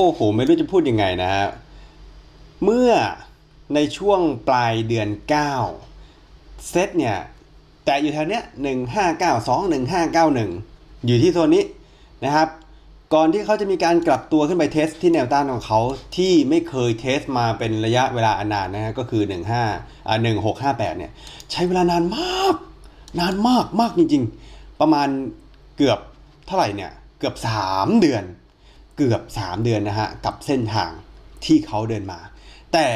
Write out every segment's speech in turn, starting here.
อ้โห ไม่รู้จะพูดยังไงนะฮะ เมื่อในช่วงปลายเดือน 9 เซตเนี่ย แต่อยู่แถวเนี้ยหนึ่งห้าเก้าสองหนึ่งห้าเก้าหนึ่งอยู่ที่โซนนี้นะครับ ก่อนที่เขาจะมีการกลับตัวขึ้นไปเทสที่แนวต้านของเขาที่ไม่เคยเทสมาเป็นระยะเวลาอนานนะฮะก็คือ 15อ่า1658 เนี่ย ใช้เวลานานมาก นานมากมากจริง ๆ ประมาณเกือบเท่าไหร่เนี่ย เกือบ 3 เดือน เกือบ 3 เดือนนะฮะกับเส้นทางที่เขาเดินมา แต่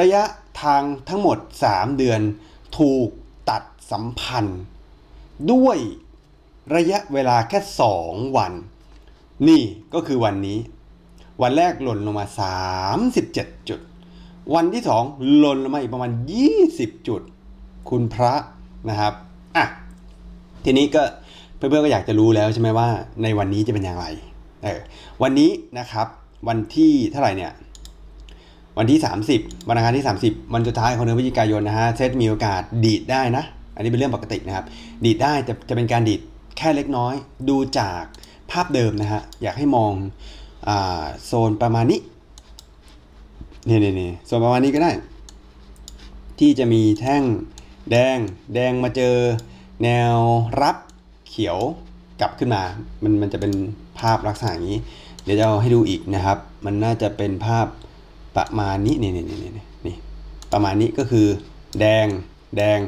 ระยะทางทั้งหมด 3 เดือนถูกตัดสัมพันธ์ ด้วยระยะเวลาแค่ 2 วัน นี่ก็คือวันนี้ วันแรกหล่นลงมา 37 จุด วันที่ 2 หล่นลงมาอีกประมาณ 20 จุด คุณพระนะครับอะทีนี้ก็เพื่อนๆก็อยากจะรู้แล้วใช่ไหมว่าในวันนี้จะเป็นอย่างไร เออวันนี้นะครับวันที่เท่าไหร่เนี่ยวันที่ 30 วันอังคารที่ 30วันสุดท้ายของเดือนพฤศจิกายนนะฮะเซตมีโอกาสดีดได้นะ อันนี้เป็นเรื่องปกตินะครับ ดีดได้จะจะเป็นการดีดแค่เล็กน้อย ดูจากภาพเดิมนะฮะ อยากให้มองอาโซนประมาณนี้นี่นี่นี่โซนประมาณนี้ก็ได้ ที่จะมีแท่งแดงแดงมาเจอแนวรับเขียวกลับขึ้นมา มันมันจะเป็น ภาพลักษณะอย่างนี้ เดี๋ยวจะเอาให้ดูอีกนะครับ มันน่าจะเป็นภาพประมาณนี้นี่นี่นี่นี่นี่ประมาณนี้ก็คือ แดง แดง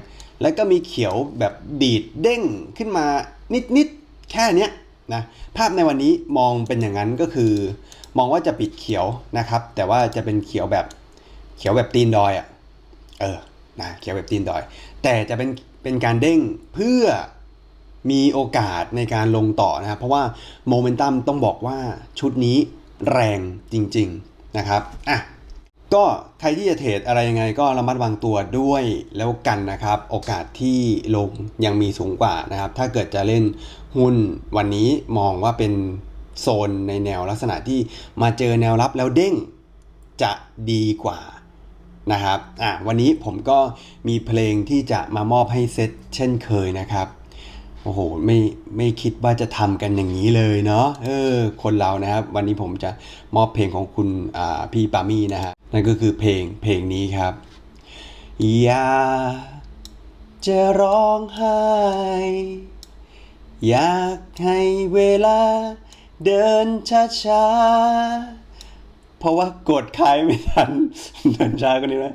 แล้วก็มีเขียวแบบดีดเด้งขึ้นมานิดนิดแค่เนี้ยนะภาพในวันนี้มองเป็นอย่างนั้นก็คือ มองว่าจะปิดเขียวนะครับ แต่ว่าจะเป็นเขียวแบบเขียวแบบตีนดอยอะ่ะเออนะเขียวแบบตีนดอย แต่จะเป็นเป็นการเด้งเพื่อ มีโอกาสในการลงต่อนะครับ เพราะว่าโมเมนตัมต้องบอกว่าชุดนี้แรงจริง ๆนะครับอะก็ใครที่จะเทรดอะไรยังไงก็ระมัดระวังตัวด้วยแล้วกันนะครับ โอกาสที่ลงยังมีสูงกว่านะครับ ถ้าเกิดจะเล่นหุ้นวันนี้มองว่าเป็นโซนในแนวลักษณะที่มาเจอแนวรับแล้วเด้งจะดีกว่านะครับอะวันนี้ผมก็มีเพลงที่จะมามอบให้เซตเช่นเคยนะครับ โอ้โหไม่ไม่คิดว่าจะทำกันอย่างนี้เลยเนาะเออคนเรานะครับ วันนี้ผมจะมอบเพลงของคุณอ่าพี่ปามี่นะฮะนั่นก็คือเพลงเพลงนี้ครับอย่าจะร้องไห้อยากให้เวลาเดินช้าๆ เพราะว่ากดขายไม่ทัน เดินช้าก็นี้นะ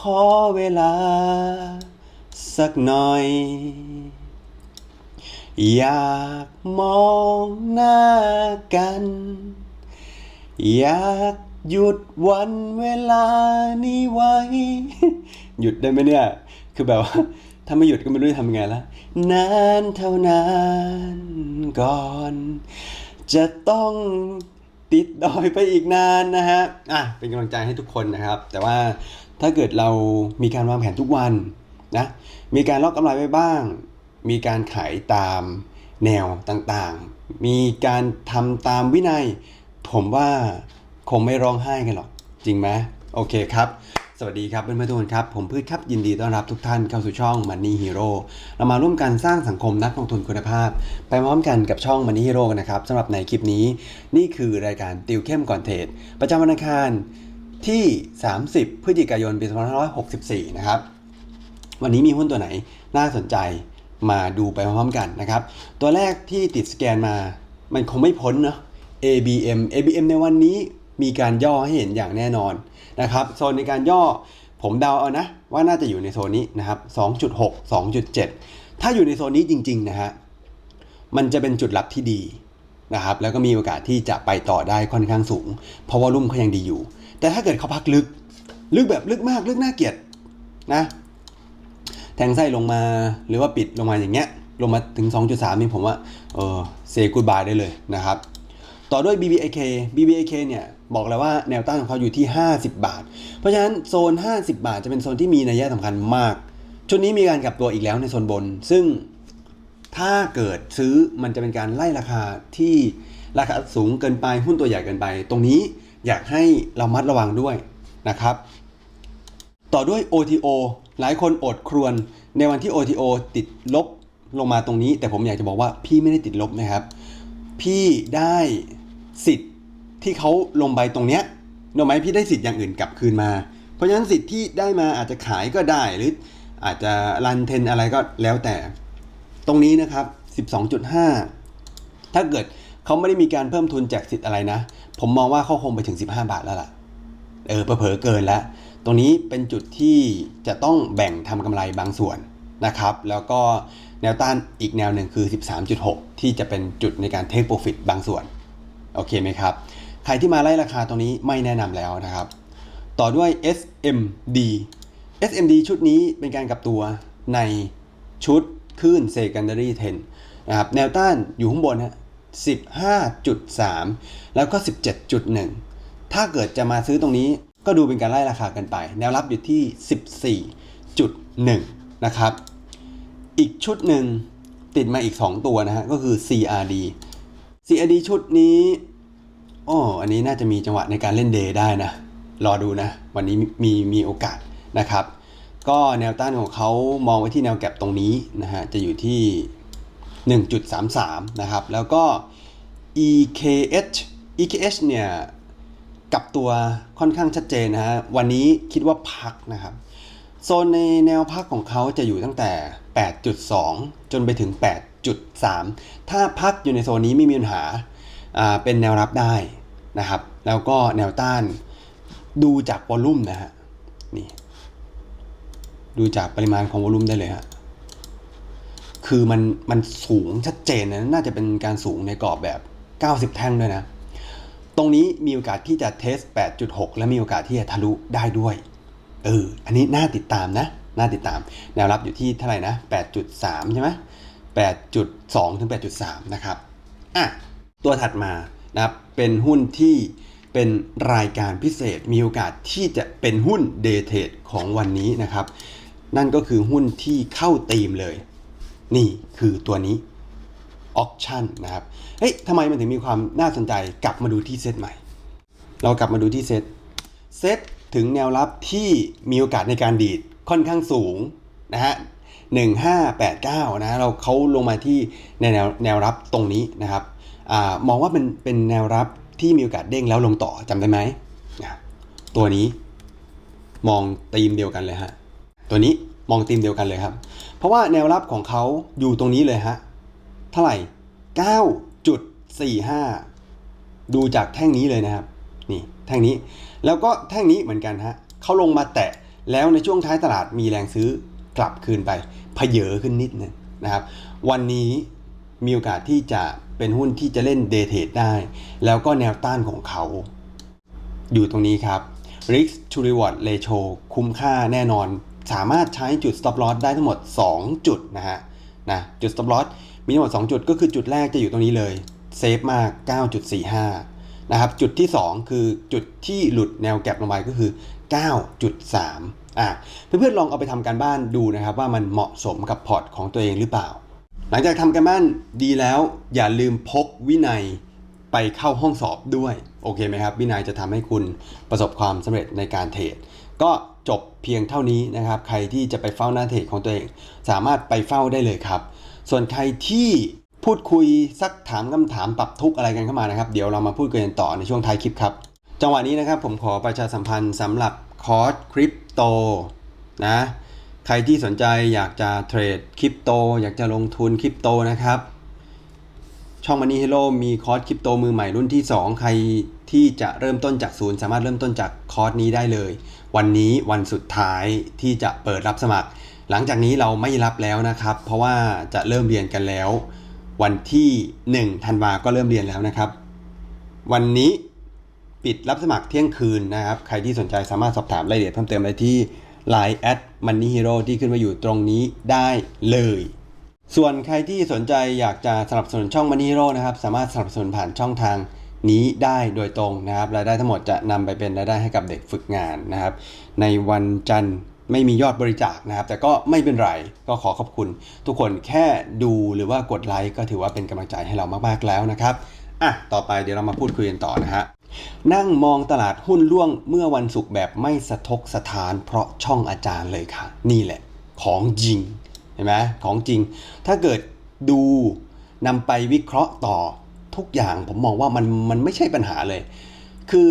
ขอเวลาสักหน่อย อยากมองหน้ากัน อยากหยุดวันเวลานี้ไว้ หยุดได้ไหมเนี่ย คือแบบว่า ถ้าไม่หยุดก็ไม่รู้จะทำยังไงละนานเท่านานก่อน จะต้องติดดอยไปอีกนานนะฮะ อะ เป็นกำลังใจให้ทุกคนนะครับ แต่ว่าถ้าเกิดเรามีการวางแผนทุกวันนะ มีการล็อกกำไรไว้บ้าง มีการขายตามแนวต่างๆ มีการทำตามวินัย ผมว่าคงไม่ร้องไห้กันหรอก จริงไหมโอเคครับ สวัสดีครับเพื่อนๆทุกคนครับ ผมพืชครับยินดีต้อนรับทุกท่านเข้าสู่ช่อง Money Hero เรามาร่วมกันสร้างสังคมนักลงทุนคุณภาพ ไปพร้อมกันกับช่อง Money Hero กันนะครับสำหรับในคลิปนี้ นี่คือรายการติวเข้มก่อนเทรดประจำวันอังคารที่ 30 พฤศจิกายนปี2564 นะครับ วันนี้มีหุ้นตัวไหนน่าสนใจ มาดูไปพร้อมกันนะครับ ตัวแรกที่ติดสแกนมา มันคงไม่พ้นเนาะ ABM ABM ในวันนี้มีการย่อให้เห็นอย่างแน่นอนนะครับ โซนในการย่อผมเดาเอานะ ว่าน่าจะอยู่ในโซนนี้นะครับ 2.6 2.7 ถ้าอยู่ในโซนนี้จริงๆนะฮะ มันจะเป็นจุดรับที่ดีนะครับ แล้วก็มีโอกาสที่จะไปต่อได้ค่อนข้างสูง เพราะว่ารุ่มเขายังดีอยู่ แต่ถ้าเกิดเขาพักลึก ลึกแบบลึกมาก ลึกน่าเกลียดนะ แทงไส้ลงมาหรือว่าปิดลงมาอย่างเงี้ยลงมาถึง 2.3 นี่ผมว่าเออเซกูดบายได้เลยนะครับ ต่อด้วย BBAK BBAK เนี่ยบอกแล้วว่าแนวต้านของเขาอยู่ที่ 50 บาท เพราะฉะนั้นโซน 50 บาทจะเป็นโซนที่มีนัยยะสำคัญมาก ชุดนี้มีการกลับตัวอีกแล้วในโซนบน ซึ่งถ้าเกิดซื้อมันจะเป็นการไล่ราคาที่ราคาสูงเกินไปหุ้นตัวใหญ่เกินไป ตรงนี้อยากให้เรามัดระวังด้วยนะครับ ต่อด้วย OTO หลายคนอดครวนในวันที่ OTO ติดลบลงมาตรงนี้ แต่ผมอยากจะบอกว่าพี่ไม่ได้ติดลบนะครับ พี่ได้สิทธิ์ที่เขาลงไปตรงเนี้ยนกไหมพี่ได้สิทธิ์อย่างอื่นกลับคืนมา เพราะฉะนั้นสิทธิ์ที่ได้มาอาจจะขายก็ได้หรืออาจจะรันเทนอะไรก็แล้วแต่ ตรงนี้นะครับ 12.5 ถ้าเกิดเขาไม่ได้มีการเพิ่มทุนแจกสิทธิ์อะไรนะ ผมมองว่าเขาคงไปถึง 15 บาทแล้วล่ะ เออเผลอเกินแล้ว รงนี้เป็นจุดที่จะต้องแบ่งทำกำไรบางส่วนนะครับ แล้วก็แนวต้านอีกแนวหนึ่งคือ 13.6 ที่จะเป็นจุดในการเทคโปรฟิตบางส่วน โอเคไหมครับ ใครที่มาไล่ราคาตรงนี้ไม่แนะนำแล้วนะครับ ต่อด้วย SMD SMD ชุดนี้เป็นการกลับตัวในชุดขึ้น secondary 10นะครับแนวต้านอยู่ข้างบนฮะ15.3 แล้วก็ 17.1 ถ้าเกิดจะมาซื้อตรงนี้ ก็ดูเป็นการไล่ราคากันไป แนวรับอยู่ที่ 14.1 นะครับ อีกชุดหนึ่งติดมาอีก 2 ตัวนะฮะ ก็คือ CRD CRD ชุดนี้อ๋ออันนี้น่าจะมีจังหวะในการเล่นเดย์ได้นะ รอดูนะ วันนี้มีมีโอกาสนะครับ ก็แนวต้านของเขามองไว้ที่แนวแก็บตรงนี้นะฮะ จะอยู่ที่ 1.33 นะครับ แล้วก็ EKH EKH เนี่ย กับตัวค่อนข้างชัดเจนนะฮะวันนี้คิดว่าพักนะครับโซนในแนวพักของเขาจะอยู่ตั้งแต่ 8.2 จนไปถึง 8.3 ถ้าพักอยู่ในโซนนี้ไม่มีปัญหาอ่าเป็นแนวรับได้นะครับ แล้วก็แนวต้านดูจากวอลุ่มนะฮะนี่ดูจากปริมาณของวอลลุ่มได้เลยฮะคือมันมันสูงชัดเจนนะน่าจะเป็นการสูงในกรอบแบบ 90 แท่งด้วยนะ ตรงนี้มีโอกาสที่จะเทส 8.6 และมีโอกาสที่จะทะลุได้ด้วย เออ อันนี้น่าติดตามนะ น่าติดตาม แนวรับอยู่ที่เท่าไหร่นะ 8.3 ใช่ไหม8.2 ถึง 8.3 นะครับ อะ ตัวถัดมานะครับ เป็นหุ้นที่เป็นรายการพิเศษ มีโอกาสที่จะเป็นหุ้นเดเท e ของวันนี้นะครับ นั่นก็คือหุ้นที่เข้าธีมเลย นี่คือตัวนี้ ออ t ชั่นนะครับ เฮ้ยทำไมมันถึงมีความน่าสนใจ กลับมาดูที่เซตใหม่ เรากลับมาดูที่เซต เซตถึงแนวรับที่มีโอกาสในการดีดค่อนข้างสูงนะฮะ1589นะเราเขาลงมาที่ในแนวแนวรับตรงนี้นะครับอมองว่าเป็นเป็นแนวรับที่มีโอกาสเด้งแล้วลงต่อจำได้ไหมนะตัวนี้มองธีมเดียวกันเลยฮะ ตัวนี้มองธีมเดียวกันเลยครับ เพราะว่าแนวรับของเขาอยู่ตรงนี้เลยฮะ ท่าไหร่ 9.45 ดูจากแท่งนี้เลยนะครับ นี่แท่งนี้ แล้วก็แท่งนี้เหมือนกันฮะเขาลงมาแตะ แล้วในช่วงท้ายตลาดมีแรงซื้อกลับคืนไปเพเยอขึ้นนิดนึงนะครับ วันนี้มีโอกาสที่จะเป็นหุ้นที่จะเล่นเดทเทดได้ แล้วก็แนวต้านของเขา อยู่ตรงนี้ครับ risk to reward ratio คุ้มค่าแน่นอน สามารถใช้จุด stop loss ได้ทั้งหมด 2 จุดนะฮะนะจุด stop loss มีทั้งหมด2จุดก็คือจุดแรกจะอยู่ตรงนี้เลยเซฟมาก 9.45 นะครับ จุดที่ 2 คือจุดที่หลุดแนวแก็บลงไปก็คือ 9.3 อะ เพื่อนๆลองเอาไปทำการบ้านดูนะครับ ว่ามันเหมาะสมกับพอร์ตของตัวเองหรือเปล่า หลังจากทำการบ้านดีแล้วอย่าลืมพกวินัยไปเข้าห้องสอบด้วย โอเคไหมครับ วินัยจะทำให้คุณประสบความสำเร็จในการเทรดก็จบเพียงเท่านี้นะครับ ใครที่จะไปเฝ้าหน้าเทรดของตัวเอง สามารถไปเฝ้าได้เลยครับ ส่วนใครที่พูดคุยสักถามคำถามปรับทุกอะไรกันเข้ามานะครับ เดี๋ยวเรามาพูดคุยกันต่อในช่วงท้ายคลิปครับ จังหวะนี้นะครับผมขอประชาสัมพันธ์สำหรับคอร์สคริปโตนะ ใครที่สนใจอยากจะเทรดคริปโต อยากจะลงทุนคริปโตนะครับ ช่อง Money Hero มีคอร์สคริปโตมือใหม่รุ่นที่ 2 ใครที่จะเริ่มต้นจากศูนย์สามารถเริ่มต้นจากคอร์สนี้ได้เลย วันนี้วันสุดท้ายที่จะเปิดรับสมัคร หลังจากนี้เราไม่รับแล้วนะครับ เพราะว่าจะเริ่มเรียนกันแล้ว วันที่ 1 ธันวาก็เริ่มเรียนแล้วนะครับ วันนี้ปิดรับสมัครเที่ยงคืนนะครับ ใครที่สนใจสามารถสอบถามรายละเอียดเพิ่มเติมได้ที่ Line at Money Hero ที่ขึ้นมาอยู่ตรงนี้ได้เลย ส่วนใครที่สนใจอยากจะสนับสนุนช่อง Money Hero นะครับ สามารถสนับสนุนผ่านช่องทางนี้ได้โดยตรงนะครับ รายได้ทั้งหมดจะนำไปเป็นรายได้ให้กับเด็กฝึกงานนะครับ ในวันจันทร์ ไม่มียอดบริจาคนะครับ แต่ก็ไม่เป็นไรก็ขอขอบคุณ ทุกคนแค่ดูหรือว่ากดไลค์ก็ถือว่าเป็นกำลังใจให้เรามากๆแล้วนะครับอะต่อไปเดี๋ยวเรามาพูดคุยกันต่อนะฮะนั่งมองตลาดหุ้นล่วงเมื่อวันศุกร์แบบไม่สะทกสะทาน เพราะช่องอาจารย์เลยค่ะ นี่แหละ ของจริงเห็นไหมของจริง ถ้าเกิดดูนำไปวิเคราะห์ต่อทุกอย่างผมมองว่ามันมันไม่ใช่ปัญหาเลย คือ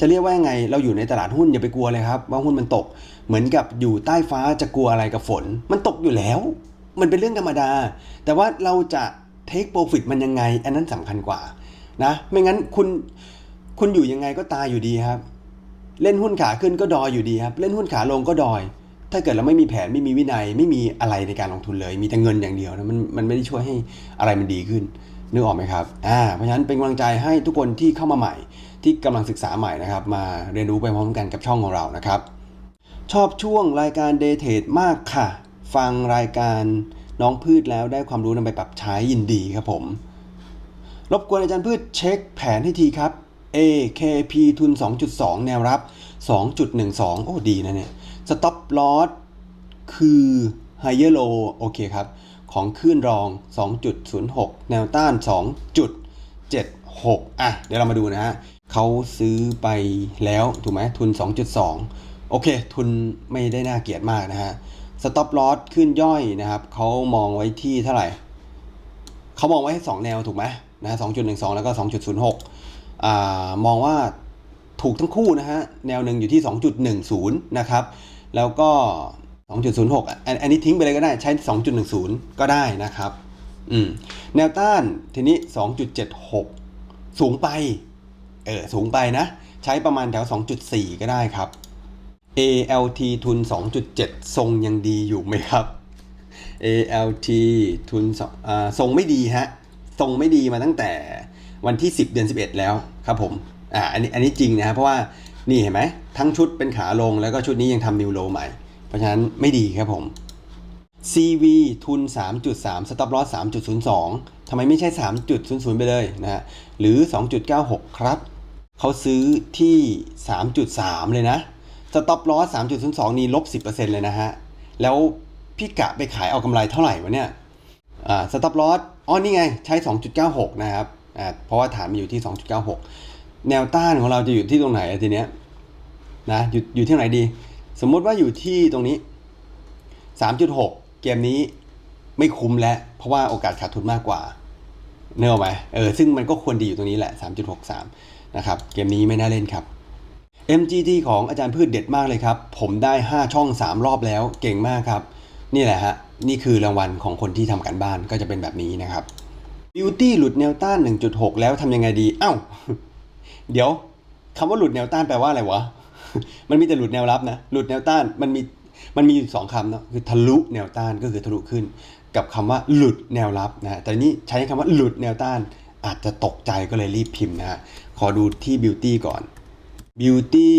จะเรียกว่าไงเราอยู่ในตลาดหุ้นอย่าไปกลัวเลยครับ ว่าหุ้นมันตก เหมือนกับอยู่ใต้ฟ้าจะกลัวอะไรกับฝน มันตกอยู่แล้ว มันเป็นเรื่องธรรมดา แต่ว่าเราจะ take profit มันยังไง อันนั้นสำคัญกว่านะไม่งั้นคุณคุณอยู่ยังไงก็ตายอยู่ดีครับ เล่นหุ้นขาขึ้นก็ดอยอยู่ดีครับ เล่นหุ้นขาลงก็ดอย ถ้าเกิดเราไม่มีแผนไม่มีวินัยไม่มีอะไรในการลงทุนเลย มีแต่เงินอย่างเดียวนะมันมันไม่ได้ช่วยให้อะไรมันดีขึ้นนึกออกไหมครับอ่าเพราะฉะนั้นเป็นกำลังใจให้ทุกคนที่เข้ามาใหม่ ที่กำลังศึกษาใหม่นะครับ มาเรียนรู้ไปพร้อมกันกับช่องของเรานะครับ ชอบช่วงรายการ Day t r a d e มากค่ะ ฟังรายการน้องพืชแล้วได้ความรู้นำไปปรับใช้ยินดีครับผม รบกวนอาจารย์พืชเช็คแผนให้ทีครับ AKP ทุน 2.2 แนวรับ 2.12 โอ้ดีนะเนี่ย Stop Loss คือ Higher Low โอเคครับ ของขึ้นรอง 2.06 แนวต้าน 2.76 อะ เดี๋ยวเรามาดูนะฮะเขาซื้อไปแล้ว ถูกไหมทุน 2.2 โอเค ทุนไม่ได้น่าเกลียดมากนะฮะ Stop Loss ขึ้นย่อยนะครับเขามองไว้ที่เท่าไหร่เขามองไว้ให้2แนวถูกไหมนะฮะ2.12แล้วก็2.06อ่ามองว่าถูกทั้งคู่นะฮะแนวหนึ่งอยู่ที่2.10นะครับแล้วก็2.06อะอันอันนี้ทิ้งไปเลยก็ได้ใช้2.10ก็ได้นะครับอืมแนวต้านทีนี้2.76สูงไปเออสูงไปนะ ใช้ประมาณแถว2.4ก็ได้ครับ ALT ทุน 2.7 ทรงยังดีอยู่ไหมครับ ALT ทุนสองทรงไม่ดีฮะ ทรงไม่ดีมาตั้งแต่วันที่ 10 เดือน 11 แล้วครับผมอ่าอันนี้อันนี้จริงนะเพราะว่านี่เห็นไหมทั้งชุดเป็นขาลงแล้วก็ชุดนี้ยังทำนิวโลใหม่ เพราะฉะนั้นไม่ดีครับผม CV ทุน 3.3 stop loss 3.02ทำไมไม่ใช่ 3.00 ไปเลยนะฮะหรือ 2.96 ครับ เขาซื้อที่ 3.3 เลยนะ stop loss 3.02นี่ลบ10%เปอร์เซ็นต์เลยนะฮะ แล้วพี่กะไปขายเอากำไรเท่าไหร่วะเนี่ย อ่า stop loss อ๋อ นี่ไง ใช้2.96นะครับ อ่า เพราะว่าฐานมีอยู่ที่2.96แนวต้านของเราจะอยู่ที่ตรงไหนทีเนี้ย นะ อยู่ อยู่ที่ไหนดี สมมุติว่าอยู่ที่ตรงนี้3.6เกมนี้ไม่คุ้มแล้ว เพราะว่าโอกาสขาดทุนมากกว่าเนื้ออกไหมเออ ซึ่งมันก็ควรดีอยู่ตรงนี้แหละ 3.63 นะครับ เกมนี้ไม่น่าเล่นครับ MGT ของอาจารย์พืชเด็ดมากเลยครับ ผมได้ 5 ช่อง 3 รอบแล้วเก่งมากครับ นี่แหละฮะ นี่คือรางวัลของคนที่ทำการบ้านก็จะเป็นแบบนี้นะครับ Beauty หลุดแนวต้าน 1.6 แล้วทำยังไงดีเอ้าเดี๋ยวคำว่าหลุดแนวต้านแปลว่าอะไรวะ มันมีแต่หลุดแนวรับนะ หลุดแนวต้านมันมีมันมีอยู่สองคำเนาะคือทะลุแนวต้านก็คือทะลุขึ้น กับคำว่าหลุดแนวรับนะแต่นี่ใช้คำว่าหลุดแนวต้านอาจจะตกใจก็เลยรีบพิมพ์นะฮะขอดูที่ Beauty ก่อน Beauty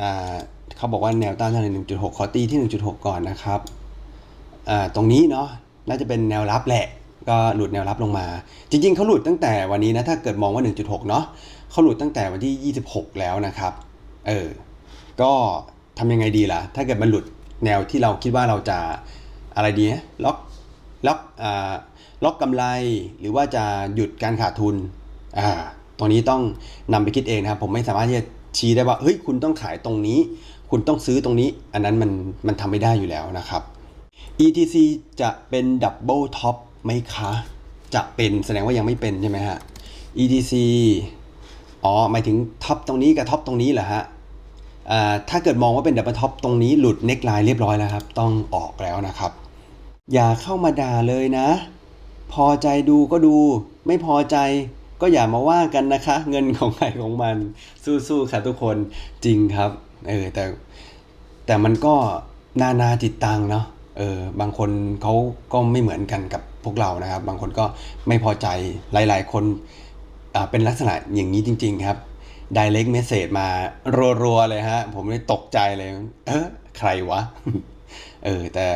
อ่าเขาบอกว่าแนวต้านท่าไหร่1.6 ขอตีที่ 1.6 ก่อนนะครับอ่าตรงนี้เนาะน่าจะเป็นแนวรับแหละ ก็หลุดแนวรับลงมา จริง ๆเขาหลุดตั้งแต่วันนี้นะ ถ้าเกิดมองว่า 1.6 เนาะเขาหลุดตั้งแต่วันที่ 26 แล้วนะครับ เออ ก็ทำยังไงดีล่ะ ถ้าเกิดมันหลุดแนวที่เราคิดว่าเราจะอะไรดีล็อกล็อกอ่าล็อกกำไรหรือว่าจะหยุดการขาดทุนอ่า ตรงนี้ต้องนำไปคิดเองนะครับ ผมไม่สามารถที่จะชี้ได้ว่าเฮ้ยคุณต้องขายตรงนี้ คุณต้องซื้อตรงนี้ อันนั้นมันมันทำไม่ได้อยู่แล้วนะครับ ETC จะเป็นดับเบิลท็อปไหมคะ จะเป็นแสดงว่ายังไม่เป็นใช่ไหมฮะ ETC อ๋อหมายถึงท็อปตรงนี้กับท็อปตรงนี้เหรอฮะถ้าเกิดมองว่าเป็นดับเบิลท็อปตรงนี้หลุดเน็กไลน์เรียบร้อยแล้วครับ ต้องออกแล้วนะครับ อย่าเข้ามาด่าเลยนะ พอใจดูก็ดู ไม่พอใจ ก็อย่ามาว่ากันนะคะ เงินของใครของมันสู้ๆค่ะทุกคนจริงครับเออแต่แต่มันก็นานาจิตตังเนาะเออบางคนเขาก็ไม่เหมือนกันกับพวกเรานะครับ บางคนก็ไม่พอใจหลาย ๆ คนอ่าเป็นลักษณะอย่างนี้จริง ๆ ครับ direct message มารัวๆเลยฮะ ผมเลยตกใจเลย เออใครวะ เออแต่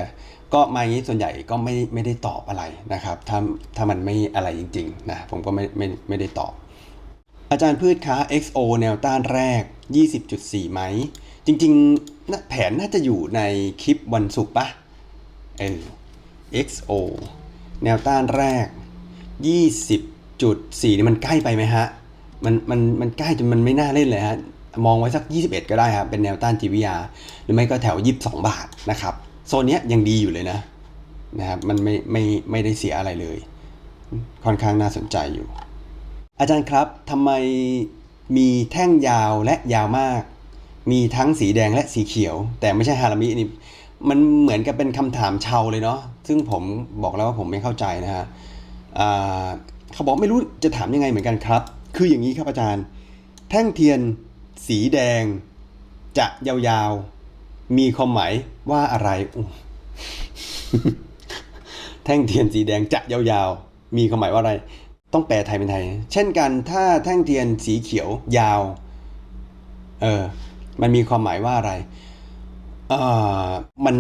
ก็มาอย่างนี้ส่วนใหญ่ก็ไม่ไม่ได้ตอบอะไรนะครับ ถ้าถ้ามันไม่อะไรจริงๆนะผมก็ไม่ไม่ไม่ได้ตอบ อาจารย์พืชคะ XO แนวต้านแรก 20.4 ไหม จริงๆนะแผนน่าจะอยู่ในคลิปวันศุกร์ปะเออ XO แนวต้านแรก 20.4นี่มันใกล้ไปไหมฮะ มันมันมันใกล้จนมันไม่น่าเล่นเลยฮะ มองไว้สัก 21 ก็ได้ครับ เป็นแนวต้าน GVR หรือไม่ก็แถว 22 บาทนะครับ โซนเนี้ยยังดีอยู่เลยนะนะครับมันไม่ไม่ไม่ได้เสียอะไรเลย ค่อนข้างน่าสนใจอยู่ อาจารย์ครับทำไมมีแท่งยาวและยาวมาก มีทั้งสีแดงและสีเขียว แต่ไม่ใช่ฮารามินี่มันเหมือนกับเป็นคำถามเชาวเลยเนาะซึ่งผมบอกแล้วว่าผมไม่เข้าใจนะฮะเขาบอกไม่รู้จะถามยังไงเหมือนกันครับ คืออย่างนี้ครับอาจารย์ แท่งเทียนสีแดงจะยาวๆ มีความหมายว่าอะไร แท่งเทียนสีแดงจะยาวๆ มีความหมายว่าอะไร ต้องแปลไทยเป็นไทย เช่นกันถ้าแท่งเทียนสีเขียวยาว เออ มันมีความหมายว่าอะไร เอ่อมัน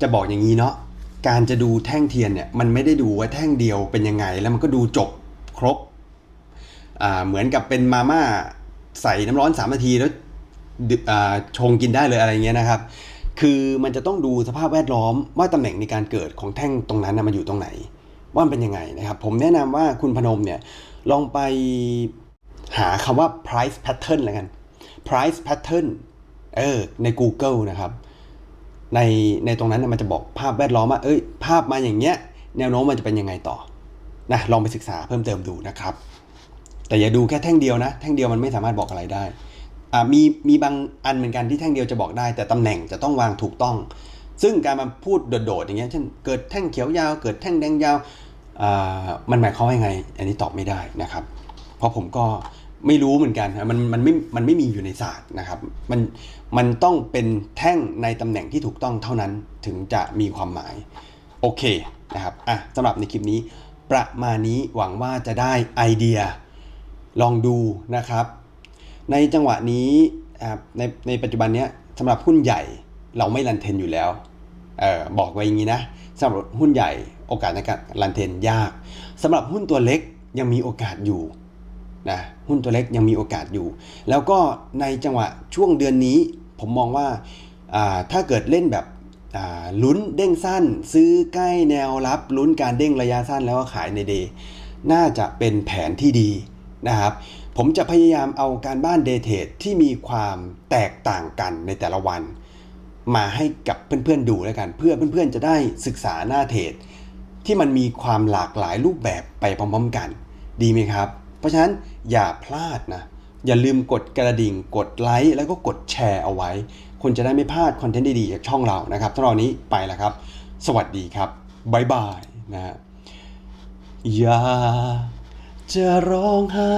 จะบอกอย่างนี้เนาะ การจะดูแท่งเทียนเนี่ย มันไม่ได้ดูว่าแท่งเดียวเป็นยังไง แล้วมันก็ดูจบครบ อ่า เหมือนกับเป็นมาม่าใส่น้ำร้อน3นาทีแล้ว ชงกินได้เลยอะไรเงี้ยนะครับ คือมันจะต้องดูสภาพแวดล้อมว่าตำแหน่งในการเกิดของแท่งตรงนั้นนะมันอยู่ตรงไหน ว่ามันเป็นยังไงนะครับ ผมแนะนำว่าคุณพนมเนี่ยลองไปหาคำว่า price pattern ล้วกัน price pattern เออใน Google นะครับ ในในตรงนั้นนะมันจะบอกภาพแวดล้อมว่าเอ้ย ภาพมาอย่างเงี้ย แนวโน้มมันจะเป็นยังไงต่อนะลองไปศึกษาเพิ่มเติมดูนะครับ แต่อย่าดูแค่แท่งเดียวนะ แท่งเดียวมันไม่สามารถบอกอะไรได้ มีมีบางอันเหมือนกันที่แท่งเดียวจะบอกได้ แต่ตำแหน่งจะต้องวางถูกต้อง ซึ่งการมาพูดโดดๆอย่างเงี้ยเช่นเกิดแท่งเขียวยาว เกิดแท่งแดงยาวมันหมายความว่ายังไง อันนี้ตอบไม่ได้นะครับ เพราะผมก็ไม่รู้เหมือนกันมันมันไม่มันไม่มีอยู่ในศาสตร์นะครับ มันมันต้องเป็นแท่งในตำแหน่งที่ถูกต้องเท่านั้นถึงจะมีความหมาย โอเคนะครับอะสำหรับในคลิปนี้ ประมาณนี้หวังว่าจะได้ไอเดีย ลองดูนะครับ ในจังหวะนี้ในในปัจจุบันเนี้ยสำหรับหุ้นใหญ่เราไม่รันเทนอยู่แล้วเออบอกไว้อย่างนี้นะสำหรับหุ้นใหญ่โอกาสในการรันเทนยากสำหรับหุ้นตัวเล็กยังมีโอกาสอยู่นะหุ้นตัวเล็กยังมีโอกาสอยู่ แล้วก็ในจังหวะช่วงเดือนนี้ ผมมองว่าถ้าเกิดเล่นแบบลุ้นเด้งสั้น ซื้อใกล้แนวรับลุ้นการเด้งระยะสั้นแล้วก็ขายในเดย์น่าจะเป็นแผนที่ดีนะครับ ผมจะพยายามเอาการบ้านเดเทดที่มีความแตกต่างกันในแต่ละวัน มาให้กับเพื่อนๆดูแล้วกัน เพื่อเพื่อนๆจะได้ศึกษาหน้าเทรดที่มันมีความหลากหลายรูปแบบไปพร้อมๆกัน ดีไหมครับ เพราะฉะนั้นอย่าพลาดนะ อย่าลืมกดกระดิ่ง กดไลค์แล้วก็กดแชร์เอาไว้ คุณจะได้ไม่พลาดคอนเทนต์ดีๆจากช่องเรานะครับสำหรับนนี้ไปแล้วครับ สวัสดีครับบ๊ายบายนะฮะอย่า จะร้องไห้